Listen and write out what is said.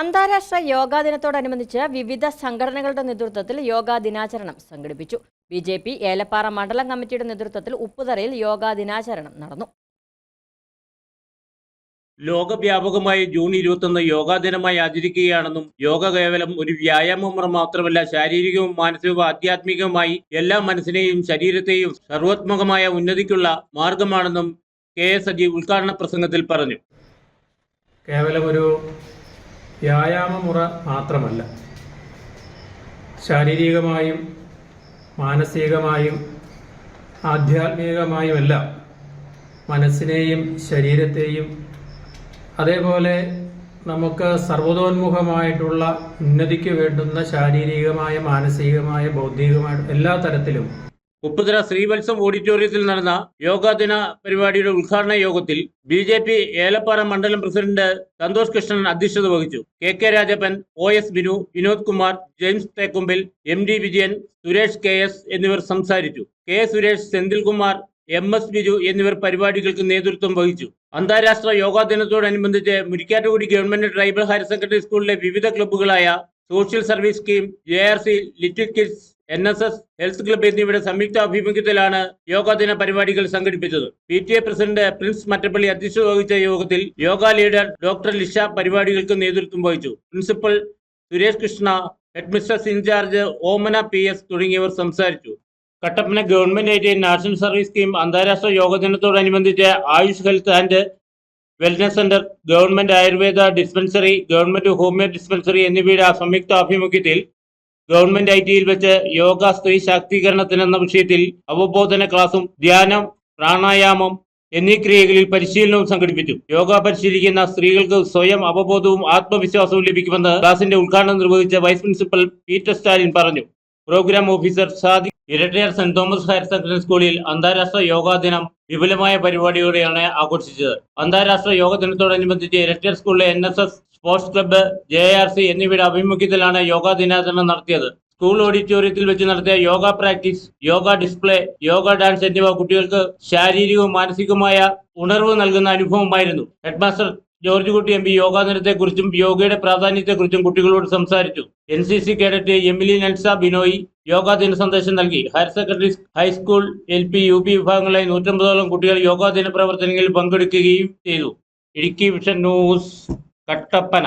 അന്താരാഷ്ട്ര യോഗാ ദിനത്തോടനുബന്ധിച്ച് വിവിധ സംഘടനകളുടെ നേതൃത്വത്തിൽ യോഗാ ദിനാചരണം സംഘടിപ്പിച്ചു. ബി ജെ പി ഏലപ്പാറ മണ്ഡലം കമ്മിറ്റിയുടെ നേതൃത്വത്തിൽ ഉപ്പുതറയിൽ യോഗാ ദിനാചരണം നടന്നു. ലോകവ്യാപകമായി ജൂൺ ഇരുപത്തൊന്ന് യോഗാ ദിനമായി ആചരിക്കുകയാണെന്നും യോഗ കേവലം ഒരു വ്യായാമം മാത്രമല്ല ശാരീരികവും മാനസികവും ആധ്യാത്മികവുമായി എല്ലാ മനസ്സിനെയും ശരീരത്തെയും സർവോത്മകമായ ഉന്നതിക്കുള്ള മാർഗമാണെന്നും കെ എസ് അജി ഉദ്ഘാടന പ്രസംഗത്തിൽ പറഞ്ഞു. കേവലം ഒരു വ്യായാമമുറ മാത്രമല്ല. ശാരീരികമായും മാനസികമായും ആധ്യാത്മികമായുമെല്ലാം മനസ്സിനെയും ശരീരത്തെയും അതേപോലെ നമുക്ക് സർവതോന്മുഖമായിട്ടുള്ള ഉന്നതിക്ക് വേണ്ടുന്ന ശാരീരികമായ മാനസികമായ ബൗദ്ധികമായ എല്ലാ തരത്തിലും ഉപ്പുതറ ശ്രീവത്സം ഓഡിറ്റോറിയത്തിൽ നടന്ന യോഗാ ദിന പരിപാടിയുടെ ഉദ്ഘാടന യോഗത്തിൽ ബി ജെ പി ഏലപ്പാറ മണ്ഡലം പ്രസിഡന്റ് സന്തോഷ് കൃഷ്ണൻ അധ്യക്ഷത വഹിച്ചു. K K Rajappan O S Binu Vinod Kumar James Thekkumpil M D Vijayan Suresh K S എന്നിവർ സംസാരിച്ചു. K Suresh Senthilkumar M S Biju എന്നിവർ പരിപാടികൾക്ക് നേതൃത്വം വഹിച്ചു. അന്താരാഷ്ട്ര യോഗാ ദിനത്തോടനുബന്ധിച്ച് Murikkattukudy government tribal higher secondary സ്കൂളിലെ വിവിധ ക്ലബ്ബുകളായ social service scheme J R C little kids N S S health club എന്നിവയുടെ സംയുക്ത ആഭിമുഖ്യത്തിലാണ് യോഗാ ദിന പരിപാടികൾ സംഘടിപ്പിച്ചത്. P T A president Prince Mattappally അധ്യക്ഷത വഹിച്ച യോഗത്തിൽ യോഗ ലീഡർ ഡോക്ടർ ലിഷ പരിപാടികൾക്ക് നേതൃത്വം വഹിച്ചു. Principal Suresh Krishna head mistress in charge Omana P S തുടങ്ങിയവർ സംസാരിച്ചു. Kattappana government area national service scheme അന്താരാഷ്ട്ര യോഗ ദിനത്തോടനുബന്ധിച്ച് AYUSH health and wellness centre government Ayurveda dispensary government homeo dispensary എന്നിവയുടെ സംയുക്ത ആഭിമുഖ്യത്തിൽ ഗവൺമെന്റ് ഐ ടിയിൽ വെച്ച് യോഗ സ്ത്രീ ശാക്തീകരണത്തിന് എന്ന വിഷയത്തിൽ അവബോധന ക്ലാസും ധ്യാനം പ്രാണായാമം എന്നീ ക്രിയകളിൽ പരിശീലനവും സംഘടിപ്പിച്ചു. യോഗ പരിശീലിക്കുന്ന സ്ത്രീകൾക്ക് സ്വയം അവബോധവും ആത്മവിശ്വാസവും ലഭിക്കുമെന്ന് ക്ലാസിന്റെ ഉദ്ഘാടനം നിർവഹിച്ച വൈസ് പ്രിൻസിപ്പൽ പീറ്റർ സ്റ്റാലിൻ പറഞ്ഞു. Program officer Sadhi Irattayar saint Thomas higher secondary സ്കൂളിൽ അന്താരാഷ്ട്ര യോഗാ ദിനം വിപുലമായ പരിപാടിയോടെയാണ് ആഘോഷിച്ചത്. അന്താരാഷ്ട്ര യോഗ ദിനത്തോടനുബന്ധിച്ച് ഇരട്ടയാർ സ്കൂളിലെ എൻ സ്പോർട്സ് ക്ലബ്ബ് ജെ എന്നിവയുടെ ആഭിമുഖ്യത്തിലാണ് യോഗാ ദിനാചരണം നടത്തിയത്. സ്കൂൾ ഓഡിറ്റോറിയത്തിൽ വെച്ച് നടത്തിയ yoga practice yoga display yoga dance എന്നിവ കുട്ടികൾക്ക് ശാരീരികവും മാനസികവുമായ ഉണർവ് നൽകുന്ന അനുഭവമായിരുന്നു. Headmaster George Kutty M P yoga ദിനത്തെക്കുറിച്ചും യോഗയുടെ പ്രാധാന്യത്തെക്കുറിച്ചും കുട്ടികളോട് സംസാരിച്ചു. N C C cadet Emily Nansa Binoy yoga ദിന സന്ദേശം നൽകി. Higher secondary high school L P U P വിഭാഗങ്ങളിലെ നൂറ്റമ്പതോളം കുട്ടികൾ യോഗാ ദിന പ്രവർത്തനങ്ങളിൽ പങ്കെടുക്കുകയും ചെയ്തു. Idukki vision news Kattappana.